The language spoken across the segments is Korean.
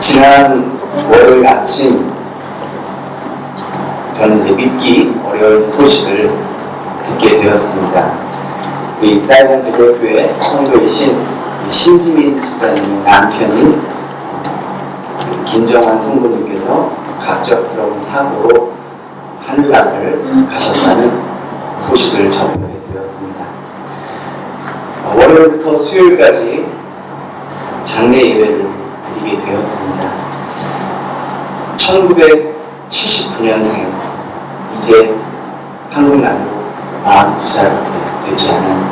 지난 월요일 아침 저는 이제 믿기 어려운 소식을 듣게 되었습니다. 이 사이먼 대교회 성도이신 이 신지민 집사님의 남편인 그 김정환 성도님께서 갑작스러운 사고로 하늘나라를 가셨다는 소식을 접하게 되었습니다. 어, 월요일부터 수요일까지 장례 예배를 드리게 되었습니다. 1979년생 이제 한국 나이로 42살밖에 되지 않은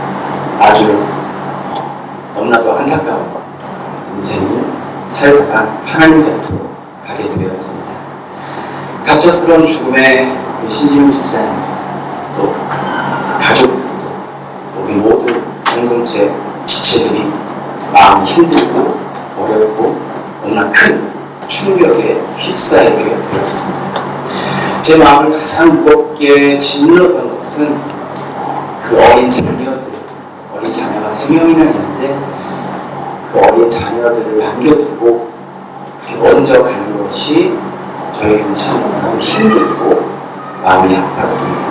아주 너무나도 안타까운 인생이 살다가 하나님 곁으로 가게 되었습니다. 갑작스러운 죽음에 신지민 집사님 또 가족들 또 우리 모든 공동체 지체들이 마음이 힘들고 어렵고 너무나 큰 충격에 휩싸이게 되었습니다. 제 마음을 가장 무겁게 짓눌렀던 것은 그 어린 자녀들, 어린 자녀가 세 명이나 있는데 그 어린 자녀들을 남겨두고 먼저 가는 것이 저에게는 참 힘들고 마음이 아팠습니다.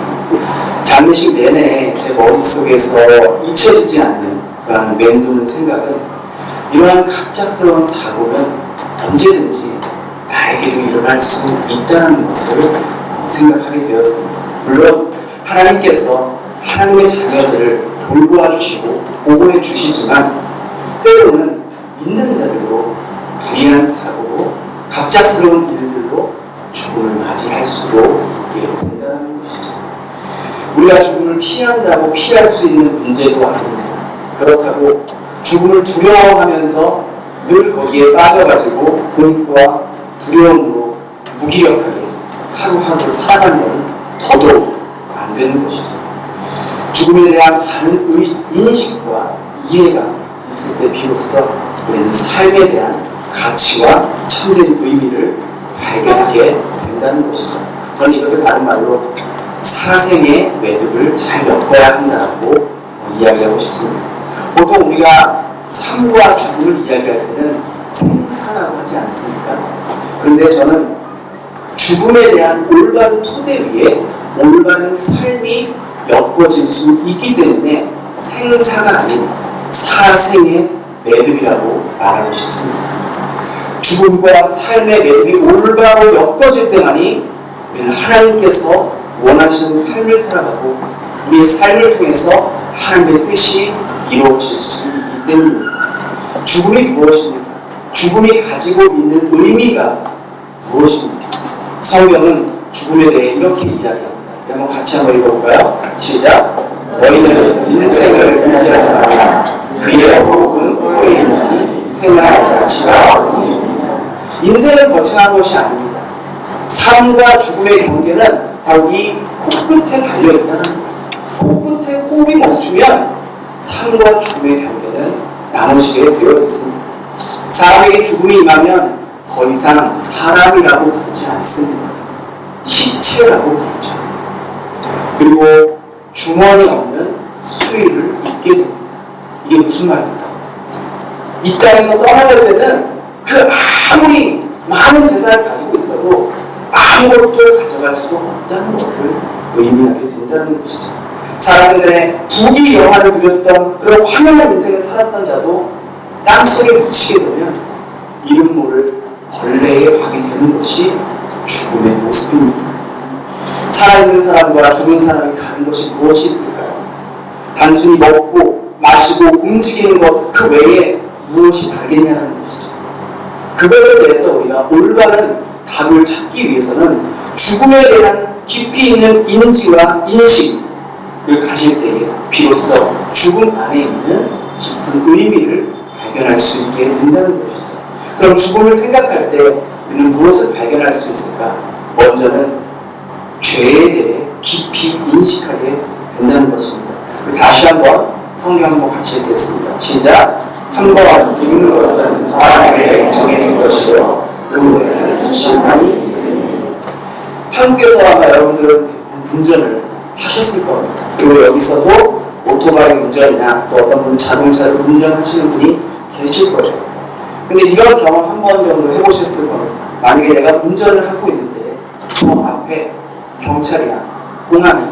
장례식 내내 제 머릿속에서 잊혀지지 않는 그러한 맴도는 생각은 이러한 갑작스러운 사고는 언제든지 나에게도 일어날 수 있다는 것을 생각하게 되었습니다. 물론 하나님께서 하나님의 자녀들을 돌보아 주시고 보호해 주시지만 때로는 믿는 자들도 불의한 사고로 갑작스러운 일들로 죽음을 맞이할 수도 있게 된다는 것이죠. 우리가 죽음을 피한다고 피할 수 있는 문제도 아닙니다. 그렇다고 죽음을 두려워하면서 늘 거기에 빠져가지고 공포와 두려움으로 무기력하게 하루하루 살아가면 더더욱 안 되는 것이죠. 죽음에 대한 많은 의- 인식과 이해가 있을 때 비로소 우리는 삶에 대한 가치와 참된 의미를 발견하게 된다는 것이죠. 저는 이것을 다른 말로 사생의 매듭을 잘 엮어야 한다고 이야기하고 싶습니다. 보통 우리가 삶과 죽음을 이야기할 때는 생사라고 하지 않습니까? 그런데 저는 죽음에 대한 올바른 토대 위에 올바른 삶이 엮어질 수 있기 때문에 생사가 아닌 사생의 매듭이라고 말하고 싶습니다. 죽음과 삶의 매듭이 올바로 엮어질 때만이 우리는 하나님께서 원하시는 삶을 살아가고 우리의 삶을 통해서 하나님의 뜻이 이루어질 수 때문 입니다. 죽음이 무엇입니까? 죽음이 가지고 있는 의미가 무엇입니까? 성경은 죽음에 대해 이렇게 이야기합니다. 한번 같이 한번 읽어볼까요? 시작. 너희는 인생을 의지하지 말라. 그의 후에 있나니 생활 가치가 없니. 인생은 거창한 것이 아닙니다. 삶과 죽음의 경계는 바로 이 코끝에 달려있다는 거예요. 코끝에 호흡이 멈추면 삶과 죽음의 경계 는 나눠지게 되어 있습니다. 사람에게 죽음이 임하면 더 이상 사람이라고 부르지 않습니다. 시체라고 부르죠. 그리고 중원이 없는 수위를 잊게 됩니다. 이게 무슨 말입니까? 이 땅에서 떠나갈 때는 그 아무리 많은 재산을 가지고 있어도 아무것도 가져갈 수 없다는 것을 의미하게 된다는 것이죠. 살아생전에 부귀 영화를 누렸던 그런 화려한 인생을 살았던 자도 땅 속에 묻히게 되면 이름 모를 벌레의 밥이 되는 것이 죽음의 모습입니다. 살아있는 사람과 죽은 사람이 다른 것이 무엇이 있을까요? 단순히 먹고 마시고 움직이는 것 그 외에 무엇이 다르겠냐는 것이죠. 그것에 대해서 우리가 올바른 답을 찾기 위해서는 죽음에 대한 깊이 있는 인지와 인식 을 가질 때에 비로소 죽음 안에 있는 깊은 의미를 발견할 수 있게 된다는 것이죠. 그럼 죽음을 생각할 때 우리는 무엇을 발견할 수 있을까? 먼저는 죄에 대해 깊이 인식하게 된다는 것입니다. 다시 한번 성경 한번 같이 읽겠습니다. 시작. 한 번 죽는 것은 사람에게 정해진 것이요 그 후에는 심판이 있으니 한국에서 아마 여러분들은 대부분 운전을 하셨을 겁니다. 그리고 여기서도 오토바이 운전이나 또 어떤 분 자동차를 운전하시는 분이 계실 거죠. 근데 이런 경험 한 번 정도 해보셨을 겁니다. 만약에 내가 운전을 하고 있는데 저 앞에 경찰이나 공안이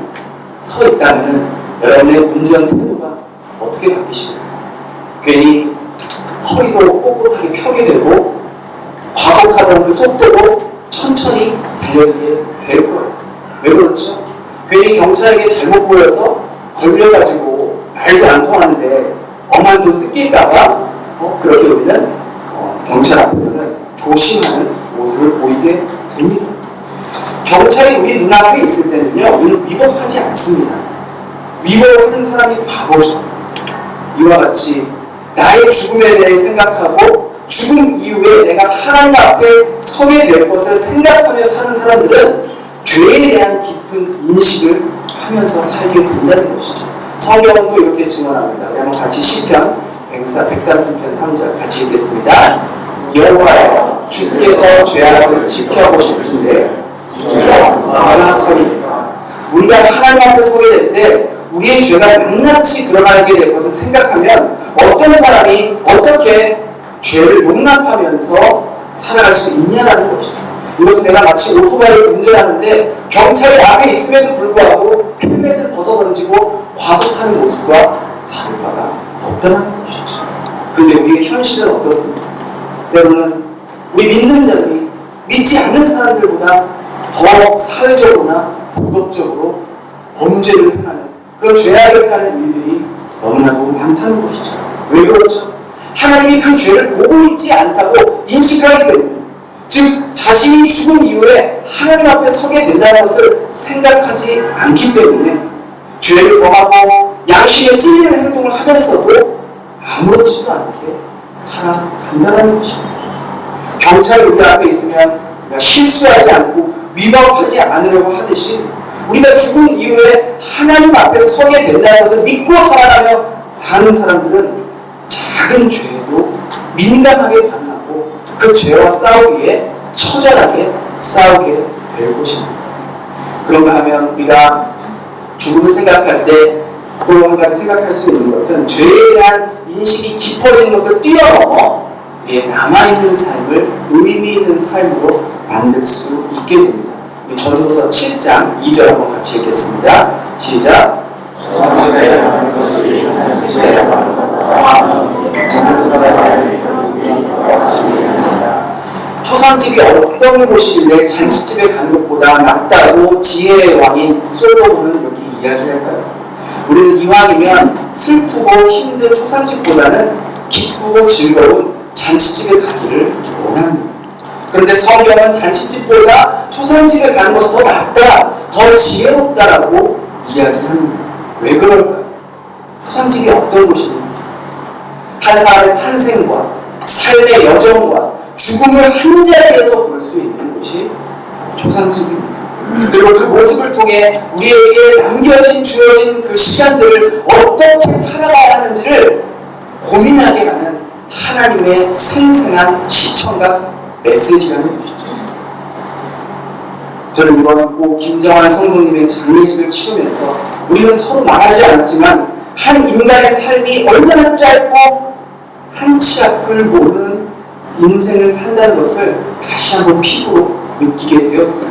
서 있다면은 여러분의 운전 태도가 어떻게 바뀌실까요? 괜히 허리도 꼿꼿하게 펴게 되고 과속하던 그 속도도 천천히 달려지게 될 거예요. 왜 그렇죠? 괜히 경찰에게 잘못 보여서 걸려가지고 말도 안 통하는데 엄한 돈 뜯길까봐 어, 그렇게 우리는 어, 경찰 앞에서는 조심하는 모습을 보이게 됩니다. 경찰이 우리 눈앞에 있을 때는요, 우리는 위법하지 않습니다. 위법하는 사람이 바보죠. 이와 같이 나의 죽음에 대해 생각하고 죽음 이후에 내가 하나님 앞에 서게 될 것을 생각하며 사는 사람들은 죄에 대한 깊은 인식을 하면서 살게 된다는 것이죠. 성경은 또 이렇게 증언합니다. 우리 한번 같이 시편 130편 3절 같이 읽겠습니다. 여호와여 주께서 죄악을 지켜보시는데 알아서리 우리가 하나님 앞에 서게 될 때 우리의 죄가 낱낱이 드러나게 될 것을 생각하면 어떤 사람이 어떻게 죄를 용납하면서 살아갈 수 있냐라는 것이죠. 이것은 내가 마치 오토바이를 운전하는데 경찰이 앞에 있음에도 불구하고 헬멧을 벗어던지고 과속하는 모습과 다를 바가 없다는 것이죠. 그런데 우리의 현실은 어떻습니까? 때로는 우리 믿는 자들이 믿지 않는 사람들보다 더 사회적으로나 도덕적으로 범죄를 행하는 그런 죄악을 행하는 일들이 너무나도 많다는 것이죠. 왜 그렇죠? 하나님이 그 죄를 보고 있지 않다고 인식하기 때문에 즉 자신이 죽은 이후에 하나님 앞에 서게 된다는 것을 생각하지 않기 때문에 죄를 범하고 양심에 찔리는 행동을 하면서도 아무렇지도 않게 살아간다는 것입니다. 경찰이 우리 앞에 있으면 우리가 실수하지 않고 위법하지 않으려고 하듯이 우리가 죽은 이후에 하나님 앞에 서게 된다는 것을 믿고 살아가며 사는 사람들은 작은 죄에도 민감하게 반응하고 그 죄와 싸우기에 처절하게 싸우게 될 것입니다. 그런가 하면 우리가 죽음을 생각할 때 또 한 가지 생각할 수 있는 것은 죄에 대한 인식이 깊어지는 것을 뛰어넘어 우리의 남아있는 삶을 의미 있는 삶으로 만들 수 있게 됩니다. 우리 전도서 7장 2절 한번 같이 읽겠습니다. 시작. 초상집이 어떤 곳이길래 잔치집에 가는 것보다 낫다고 지혜의 왕인 솔로몬은 이렇게 이야기할까요? 우리는 이왕이면 슬프고 힘든 초상집보다는 기쁘고 즐거운 잔치집에 가기를 원합니다. 그런데 성경은 잔치집보다 초상집에 가는 것이 더 낫다, 더 지혜롭다라고 이야기합니다. 왜 그럴까요? 초상집이 어떤 곳입니까? 한 사람의 탄생과 삶의 여정과 죽음을 한 자리에서 볼 수 있는 곳이 초상집입니다. 그리고 그 모습을 통해 우리에게 남겨진 주어진 그 시간들을 어떻게 살아가야 하는지를 고민하게 하는 하나님의 생생한 시청과 메시지라는 것이죠. 저는 이번 고 김정환 성도님의 장례식을 치르면서 우리는 서로 말하지 않았지만 한 인간의 삶이 얼마나 짧고 한치 앞을 모르는 인생을 산다는 것을 다시 한번 피부로 느끼게 되었어요.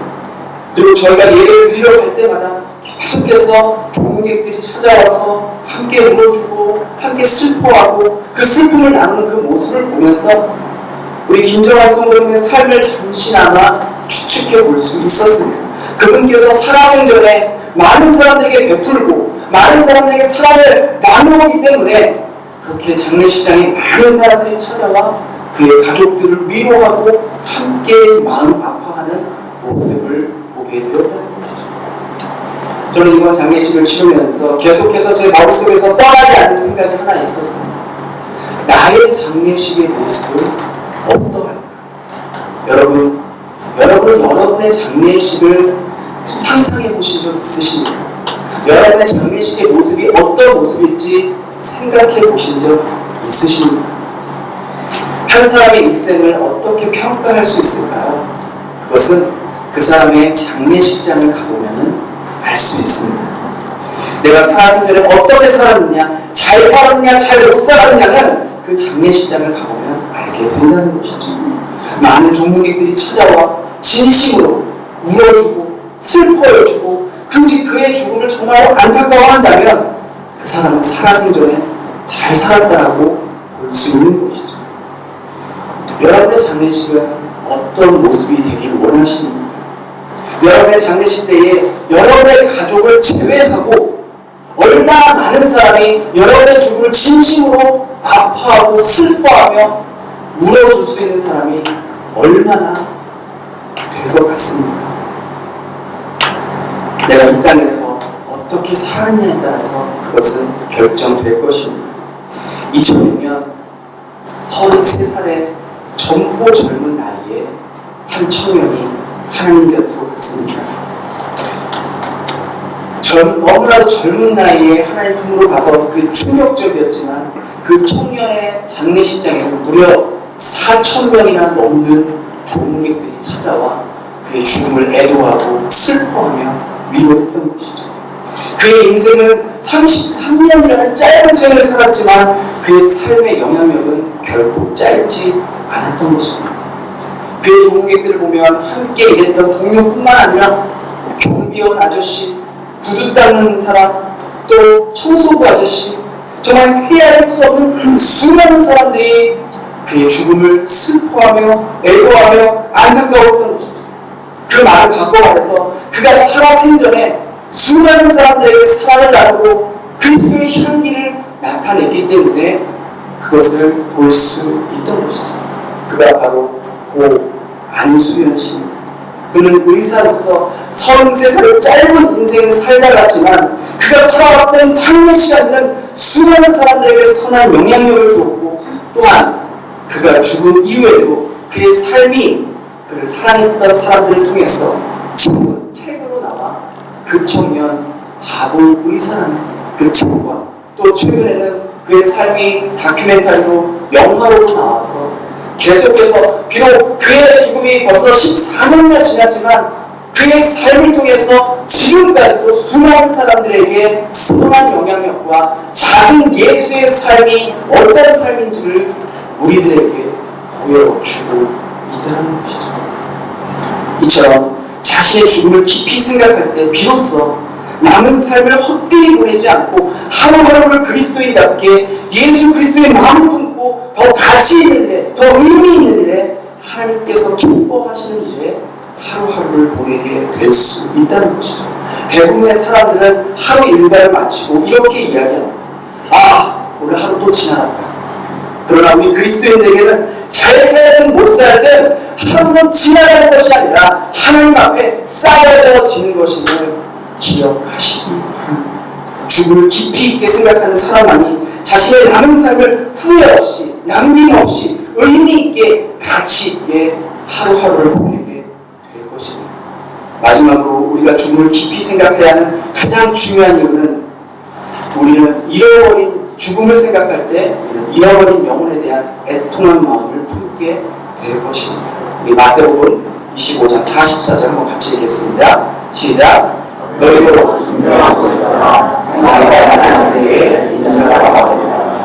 그리고 저희가 예배를 드리러 갈 때마다 계속해서 조문객들이 찾아와서 함께 울어주고 함께 슬퍼하고 그 슬픔을 나누는 그 모습을 보면서 우리 김정환 성도님의 삶을 잠시나마 추측해 볼 수 있었습니다. 그분께서 살아생전에 많은 사람들에게 베풀고 많은 사람들에게 사랑을 나누었기 때문에 그렇게 장례식장에 많은 사람들이 찾아와 그의 가족들을 위로하고 함께 마음 아파하는 모습을 보게 되었다는 것이죠. 저는 이번 장례식을 치르면서 계속해서 제 머릿속에서 떠나지 않는 생각이 하나 있었습니다. 나의 장례식의 모습은 어떠할까? 여러분, 여러분은 여러분의 장례식을 상상해 보신 적 있으십니까? 여러분의 장례식의 모습이 어떤 모습일지 생각해 보신 적 있으십니까? 한 사람의 일생을 어떻게 평가할 수 있을까요? 그것은 그 사람의 장례식장을 가보면 알 수 있습니다. 내가 살아생 전에 어떻게 살았느냐, 잘 살았느냐, 잘 못 살았느냐는 그 장례식장을 가보면 알게 된다는 것이죠. 많은 종국객들이 찾아와 진심으로 울어주고 슬퍼해주고 그지 그의 죽음을 정말 안타까워한다면 그 사람은 살아생전에 잘 살았다라고 볼 수 있는 것이죠. 여러분의 장례식은 어떤 모습이 되길 원하십니까? 여러분의 장례식 때에 여러분의 가족을 제외하고 얼마나 많은 사람이 여러분의 죽음을 진심으로 아파하고 슬퍼하며 울어줄 수 있는 사람이 얼마나 될 것 같습니까? 내가 이 땅에서 어떻게 살았냐에 따라서 그것은 결정될 것입니다. 2006년 33살의 젊고 젊은 나이에 한 청년이 하나님 곁으로 갔습니다. 전, 너무나도 젊은 나이에 하나님 품으로 가서 그 충격적이었지만 그 청년의 장례식장에는 무려 4천 명이나 넘는 종객들이 찾아와 그의 죽음을 애도하고 슬퍼하며 위로했던 것이죠. 그의 인생은 33년이라는 짧은 생을 살았지만 그의 삶의 영향력은 결코 짧지 않았던 것입니다. 그의 종객들을 보면 함께 일했던 동료뿐만 아니라 경비원 아저씨, 구두 닦는 사람, 또 청소부 아저씨, 정말 헤아릴 수 없는 수많은 사람들이 그의 죽음을 슬퍼하며 애도하며 안타까워했던 것이죠. 그 말을 바꿔 말해서 그가 살아생전에 수많은 사람들에게 사랑을 나누고 그리스도의 향기를 나타냈기 때문에 그것을 볼 수 있던 것이죠. 그가 바로 고 안수연 씨입니다. 그는 의사로서 33살의 짧은 인생을 살다 갔지만 그가 살아왔던 삶의 시간들은 수많은 사람들에게 선한 영향력을 주었고 또한 그가 죽은 이후에도 그의 삶이 그를 사랑했던 사람들을 통해서 책은 책으로 나와 그 청년 바보 의사라는 그 책과 또 최근에는 그의 삶이 다큐멘터리로 영화로도 나와서 계속해서 비록 그의 죽음이 벌써 14년이나 지났지만 그의 삶을 통해서 지금까지도 수많은 사람들에게 선한 영향력과 작은 예수의 삶이 어떤 삶인지를 우리들에게 보여주고 있다는 것이죠. 이처럼 자신의 죽음을 깊이 생각할 때 비로소 남은 삶을 헛되이 보내지 않고 하루하루를 그리스도인답게 예수 그리스도의 품고 더 가치 있는 일에 더 의미 있는 일에 하나님께서 기뻐하시는 일에 하루하루를 보내게 될 수 있다는 것이죠. 대부분의 사람들은 하루 일과를 마치고 이렇게 이야기합니다. 아, 오늘 하루 또 지나갔다. 그러나 우리 그리스도인들에게는 잘 살든 못 살든 하루는 지나가는 것이 아니라 하나님 앞에 쌓여져지는 것임을 기억하시기 바랍니다. 죽음을 깊이 있게 생각하는 사람만이 자신의 남은 삶을 후회 없이 남김없이 의미 있게 가치 있게 하루하루를 보내게 될 것입니다. 마지막으로 우리가 죽음을 깊이 생각해야 하는 가장 중요한 이유는 우리는 잃어버린 죽음을 생각할 때 잃어버린 영혼에 대한 애통한 마음을 품게 될 것입니다. 우리 마태복음 25장 44절 한번 같이 읽겠습니다. 시작.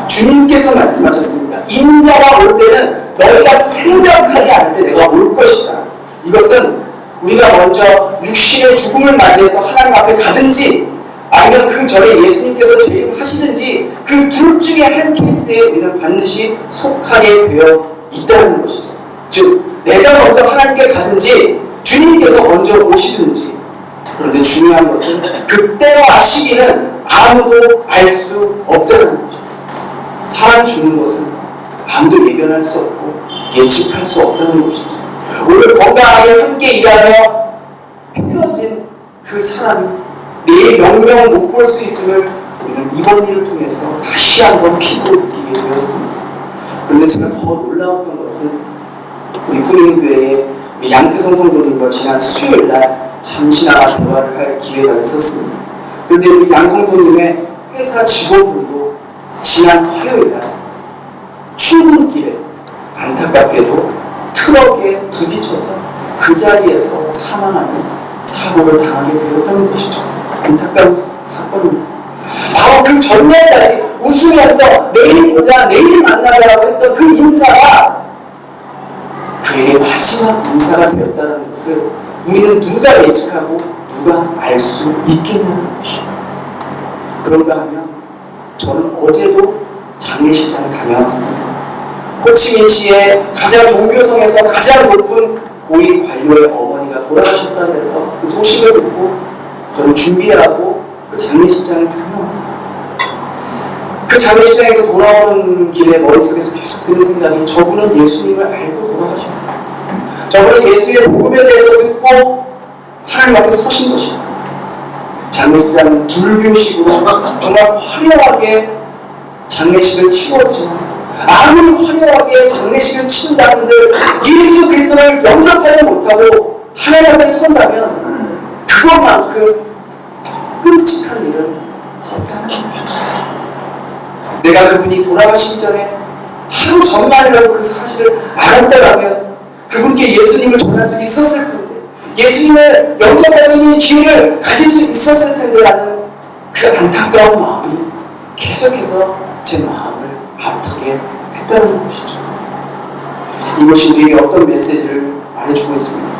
주님께서 말씀하셨습니다. 인자가 올 때는 너희가 생각하지 않을 때 내가 올 것이다. 이것은 우리가 먼저 육신의 죽음을 맞이해서 하나님 앞에 가든지 아니면 그 전에 예수님께서 재림하시든지 그 둘 중에 한 케이스에 우리는 반드시 속하게 되어 있다는 것이죠. 즉, 내가 먼저 하나님께 가든지 주님께서 먼저 오시든지 그런데 중요한 것은 그때와 시기는 아무도 알 수 없다는 것이죠. 사람 죽는 것은 아무도 예견할 수 없고 예측할 수 없다는 것이죠. 오늘 건강하게 함께 일하며 헤어진 그 사람이 내일 영영 못볼 수 있음을 우리는 이번 일을 통해서 다시 한번 피부로 느끼게 되었습니다. 그런데 제가 더 놀라웠던 것은 우리 군인교회에 양태성 성도들과 지난 수요일 날 잠시나마 대화를 할 기회가 있었습니다. 그런데 우리 양 성도님의 회사 직원분도 지난 화요일 날 출근길에 안타깝게도 트럭에 부딪혀서 그 자리에서 사망하는 사고를 당하게 되었다는 것이죠. 안타까운 사건입니다. 바로 그 전날까지 웃으면서 내일 보자, 내일 만나자라고 했던 그 인사가 그에게 마지막 인사가 되었다는 것을 우리는 누가 예측하고 누가 알 수 있겠냐는 것입니다. 그런가 하면 저는 어제도 장례식장을 다녀왔습니다. 호치민시의 가장 종교성에서 가장 높은 고위 관료의 어머니가 돌아가셨다고 해서 그 소식을 듣고 저는 준비하고 그 장례식장을 다녀왔어요. 그 장례식장에서 돌아오는 길에 머릿속에서 계속 드는 생각이 저분은 예수님을 알고 돌아가셨어요. 저분은 예수님의 복음에 대해서 듣고 하나님 앞에 서신 것입니다. 장례식장 불교식으로 정말 화려하게 장례식을 치렀지만 아무리 화려하게 장례식을 치른다는들 예수 그리스도를 영접하지 못하고 하나님 앞에 선다면 그것만큼 끔찍한 일은 없다는 것이죠. 내가 그분이 돌아가시기 전에 하루 전만이라도 그 사실을 알았다라면 그분께 예수님을 전할 수 있었을 텐데 예수님을 영접할 수 있는 기회를 가질 수 있었을 텐데라는 그 안타까운 마음이 계속해서 제 마음을 아프게 했다는 것이죠. 이것이 우리에게 어떤 메시지를 말해주고 있습니까?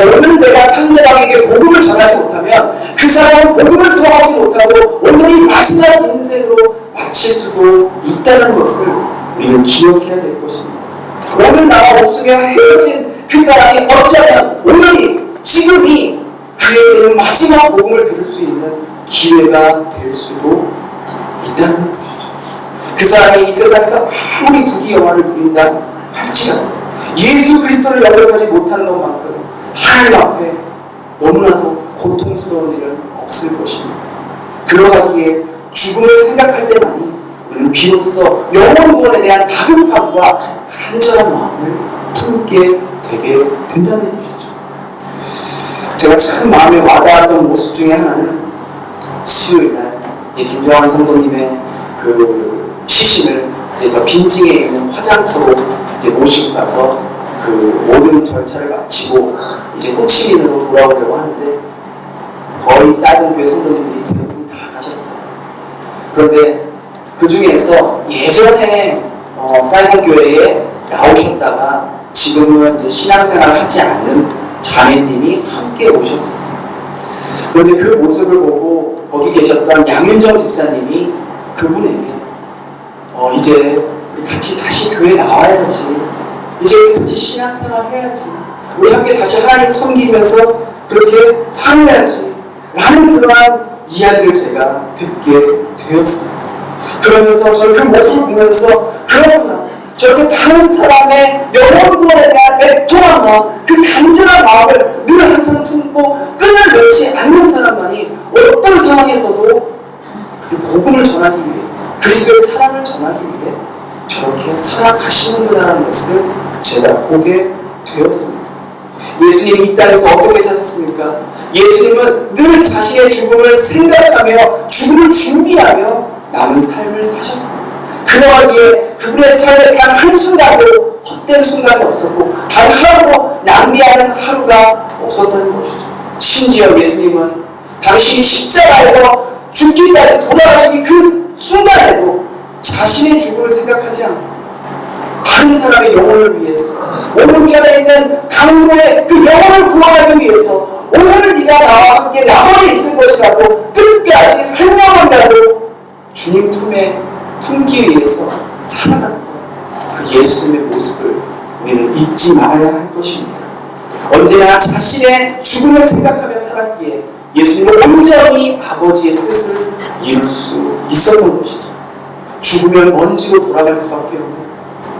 오늘 내가 상대방에게 복음을 전하지 못하면 그 사람은 복음을 들어가지 못하고 오늘이 마지막 인생으로 마칠 수도 있다는 것을 우리는 기억해야 될 것입니다. 오늘 나와 웃으며 헤어진 그 사람이 어쩌면 오늘이 지금이 그에게는 마지막 복음을 들을 수 있는 기회가 될 수도 있다는 것이죠. 그 사람이 이 세상에서 아무리 부귀 영화를 누린다 할지라도 예수 그리스도를 영접하지 못하는 것만큼 하나님 앞에 너무나도 고통스러운 일은 없을 것입니다. 그러하기에 죽음을 생각할 때만이 비로소 영원 구원에 대한 다급함과 간절한 마음을 품게 되게 된다는 것이죠. 제가 참 마음에 와닿았던 모습 중에 하나는 수요일 날 이제 김정환 성도님의 그 시신을 이제 저 빈증에 있는 화장터로 이제 모시고 가서 그 모든 절차를 마치고 이제 호치민으로 돌아오려고 하는데 거의 사이먼교회 성도님들이 대부분 다 가셨어요. 그런데 그 중에서 예전에 어, 사이먼교회에 나오셨다가 지금은 이제 신앙생활을 하지 않는 자매님이 함께 오셨었어요. 그런데 그 모습을 보고 거기 계셨던 양윤정 집사님이 그분에게 어, 이제 같이 다시 교회 나와야지. 이제 우리 같이 신앙생활 해야지. 우리 함께 다시 하나님 섬기면서 그렇게 살아야지. 라는 그러한 이야기를 제가 듣게 되었습니다. 그러면서 저는 그 모습을 보면서 그렇구나. 저렇게 다른 사람의 영원 구원에 대한 마음, 그 간절한 마음을 늘 항상 품고 끈을 놓지 않는 사람만이 어떤 상황에서도 그 복음을 전하기 위해 그리스도의 사랑을 전하기 위해 저렇게 살아가시는구나라는 것을 제가 보게 되었습니다. 예수님이 이 땅에서 어떻게 사셨습니까? 예수님은 늘 자신의 죽음을 생각하며 죽음을 준비하며 남은 삶을 사셨습니다. 그러하기에 그분의 삶에 단 한순간도 헛된 순간이 없었고 단 하루도 낭비하는 하루가 없었다는 것이죠. 심지어 예수님은 당신이 십자가에서 죽기까지 돌아가시기 그 순간에도 자신의 죽음을 생각하지 않고 다른 사람의 영혼을 위해서 오른편에 있는 강도의 그 영혼을 구원하기 위해서 오늘 네가 나와 함께 나 품기 위해서 살아가는 것. 그 예수님의 모습을 우리는 잊지 말아야 할 것입니다. 언제나 자신의 죽음을 생각하며 살았기에 예수님은 온전히 아버지의 뜻을 이룰 수 있었던 것이죠. 죽으면 먼지로 돌아갈 수밖에 없는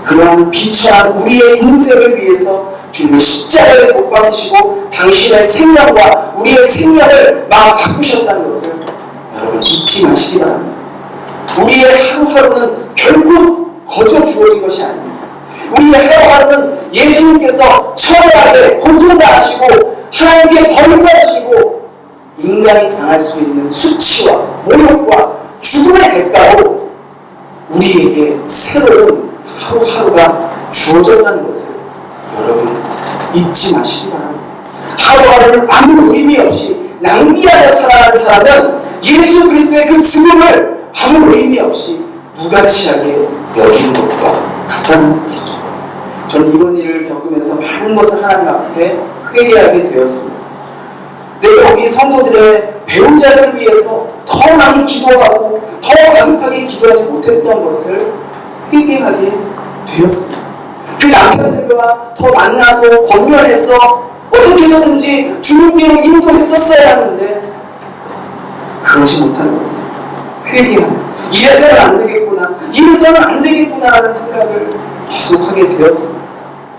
그러한 비천한 우리의 인생을 위해서 주님의 십자가에 못 박히시고 당신의 생명과 우리의 생명을 마음 바꾸셨다는 것을 여러분 잊지 마시기 바랍니다. 우리의 하루하루는 결국 거저 주어진 것이 아닙니다. 우리의 하루하루는 예수님께서 처절하게 고통당하시고 하나님께 버림받으시고 인간이 당할 수 있는 수치와 모욕과 죽음의 대가로 우리에게 새로운 하루하루가 주어졌다는 것을 여러분 잊지 마시기 바랍니다. 하루하루를 아무 의미 없이 낭비하며 살아가는 사람은 예수 그리스도의 그 죽음을 아무 의미 없이 무가치하게 여기는 것과 같다는 것이죠. 저는 이번 일을 겪으면서 많은 것을 하나님 앞에 회개하게 되었습니다. 내가 우리 성도들의 배우자를 위해서 더 많이 기도하고 더 가급하게 기도하지 못했던 것을 회개하게 되었습니다. 그 남편들과 더 만나서 권면해서 어떻게 해서든지 주님께로 인도했었어야 하는데 그러지 못한 것을 회개하는 이래서는 안 되겠구나. 이래서는 안 되겠구나라는 생각을 계속하게 되었습니다.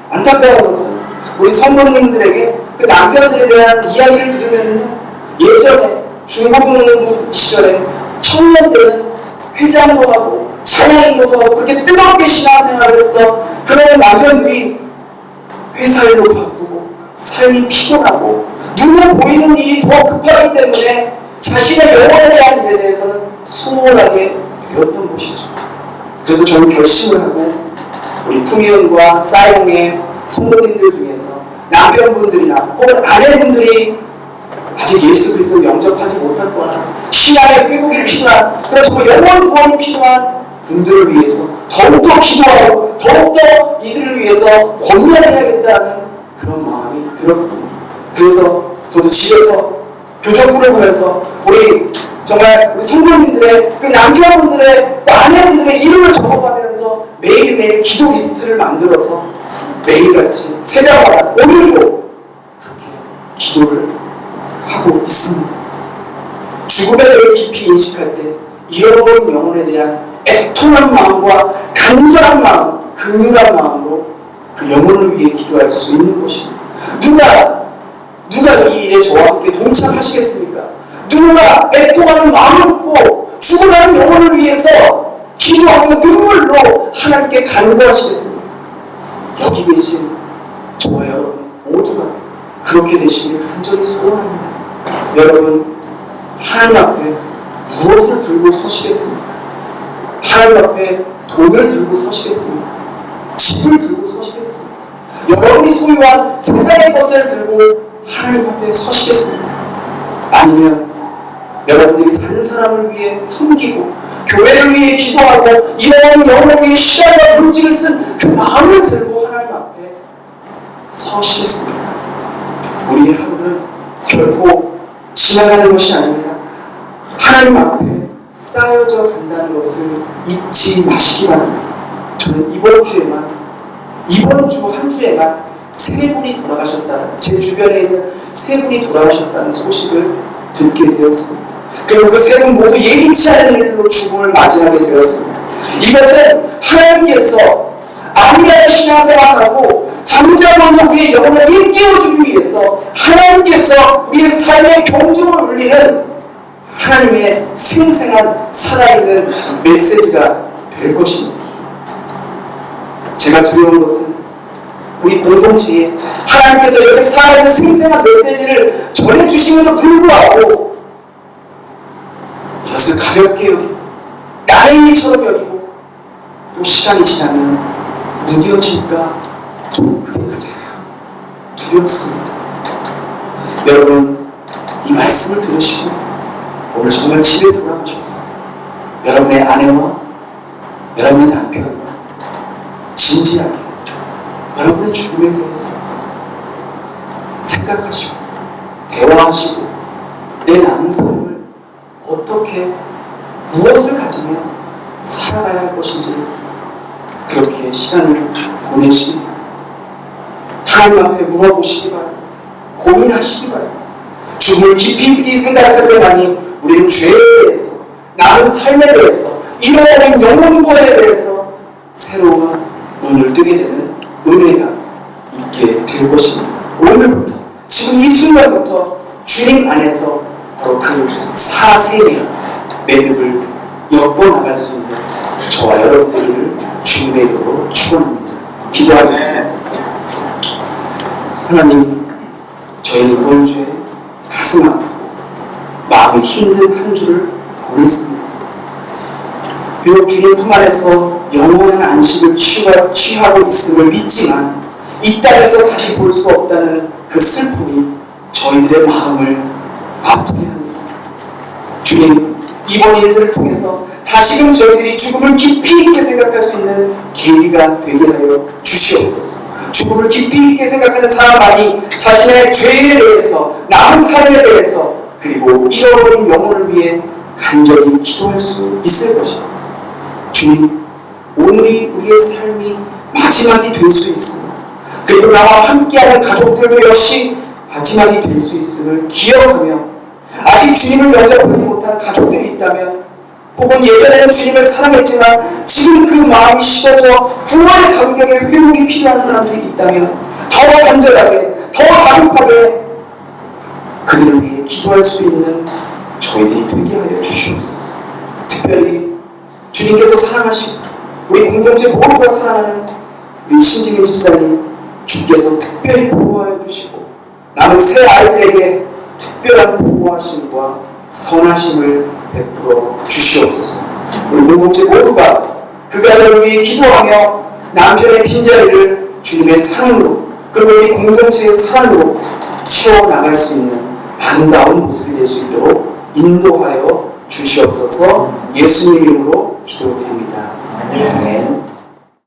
안타까운 것은 우리 성도님들에게 그 남편들에 대한 이야기를 들으면 예전에 중고등부 시절에 청년 때는 회장도 하고 찬양인도 하고 그렇게 뜨겁게 신앙생활을 했던 그런 남편들이 회사에도 바쁘고 삶이 피곤하고 눈에 보이는 일이 더 급하기 때문에 자신의 영혼에 대한 일에 대해서는 소홀하게 되었던 것이죠. 그래서 저는 결심을 하고 우리 풍이은과 사이공의 성도님들 중에서 남편분들이나 혹은 아내분들이 아직 예수 그리스도를 영접하지 못했거나 신앙의 회복이 필요한 그런 정말 영원 구원이 필요한 분들을 위해서 더욱더 기도하고 더욱더 이들을 위해서 권면해야겠다는 그런 마음이 들었습니다. 그래서 저도 집에서 교정부를 보면서 우리 정말 우리 성도님들의 그 남편분들의 또 아내분들의 이름을 적어가면서 매일매일 기도 리스트를 만들어서 매일같이 새벽마다 오늘도 그렇게 기도를 하고 있습니다. 죽음에 대해 깊이 인식할 때 잃어버린 영혼에 대한 애통한 마음과 간절한 마음, 긍휼한 마음으로 그 영혼을 위해 기도할 수 있는 것입니다. 누가 누가 이 일에 저와 함께 동참하시겠습니까? 누군가 애통하는 마음을 먹고 죽어가는 영혼을 위해서 기도하고 눈물로 하나님께 간구하시겠습니까? 여기 계신 저와 여러분 모두가 그렇게 되시길 간절히 소원합니다. 여러분 하나님 앞에 무엇을 들고 서시겠습니까? 하나님 앞에 돈을 들고 서시겠습니까? 집을 들고 서시겠습니까? 여러분이 소유한 세상의 것을 들고 하나님 앞에 서시겠습니까? 아니면 여러분들이 다른 사람을 위해 섬기고 교회를 위해 기도하고 이런 영혼을 시간과 물질을 쓴 그 마음을 들고 하나님 앞에 서시겠습니까? 우리의 하루는 결코 지나가는 것이 아닙니다. 하나님 앞에 쌓여져 간다는 것을 잊지 마시기 바랍니다. 저는 이번 주에만 이번 주 한 주에만 세 분이 돌아가셨다는 제 주변에 있는 세 분이 돌아가셨다는 소식을 듣게 되었습니다. 그리고 그세분 모두 예기치 않은 일들로 죽음을 맞이하게 되었습니다. 이것은 하나님께서 아니라는 신앙생활하고 잠잠한 우리의 영혼을 일깨워주기 위해서 하나님께서 우리의 삶의 경중을 울리는 하나님의 생생한 살아있는 메시지가 될 것입니다. 제가 두려운 것은 우리 공동체에 하나님께서 이렇게 살아있는 생생한 메시지를 전해주심에도 불구하고 이것을 가볍게 여기고 남의 일처럼 여기고 또 시간이 지나면 무뎌질까 좀 그게 맞아요. 두렵습니다. 여러분 이 말씀을 들으시고 오늘 정말 집에 돌아가셔서 여러분의 아내와 여러분의 남편과 진지하게 여러분의 죽음에 대해서 생각하시고 대화하시고 내 남은 삶을 어떻게 무엇을 가지며 살아가야 할 것인지 그렇게 시간을 보내시기. 하나님 앞에 물어보시기 바랍니다. 고민하시기 바랍니다. 죽음을 깊이 깊이 생각할 때만이 우리는 죄에 대해서 남은 삶에 대해서 잃어버린 영혼 구원에 대해서 새로운 눈을 뜨게 되는 은혜가 있게 될 것입니다. 오늘부터 지금 이 순간부터 주님 안에서 바로 그 사생의 매듭을 엮어나갈 수 있는 저와 여러분들을 주님의 이름으로 축원합니다. 기도하겠습니다. 하나님, 저희는 이번 주에 가슴 아프고 마음이 힘든 한 주를 보냈습니다. 비록 주님 품 안에서 영원한 안식을 취하- 취하고 있음을 믿지만 이 땅에서 다시 볼 수 없다는 그 슬픔이 저희들의 마음을 합니다. 주님, 이번 일들을 통해서 다시금 저희들이 죽음을 깊이 있게 생각할 수 있는 계기가 되게 하여 주시옵소서. 죽음을 깊이 있게 생각하는 사람만이 자신의 죄에 대해서 남은 삶에 대해서 그리고 잃어버린 영혼을 위해 간절히 기도할 수 있을 것입니다. 주님, 오늘이 우리의 삶이 마지막이 될 수 있으며 그리고 나와 함께하는 가족들도 역시 마지막이 될 수 있음을 기억하며 아직 주님을 영접하지 못한 가족들이 있다면 혹은 예전에는 주님을 사랑했지만 지금 그 마음이 식어져 구원의 감격에 회복이 필요한 사람들이 있다면 더 간절하게 더 다급하게 그들을 위해 기도할 수 있는 저희들이 되게 하여 주시옵소서. 특별히 주님께서 사랑하시고 우리 공동체 모두가 사랑하는 우리 신지민 집사님 주께서 특별히 보호하여 주시고 남은 새 아이들에게 특별한 보호하심과 선하심을 베풀어 주시옵소서 우리 공동체 모두가 그 가정을 위해 기도하며 남편의 빈자리를 주님의 사랑으로 그리고 우리 공동체의 사랑으로 채워나갈 수 있는 아름다운 모습이 될 수 있도록 인도하여 주시옵소서 예수님 이름으로 기도드립니다. 아멘.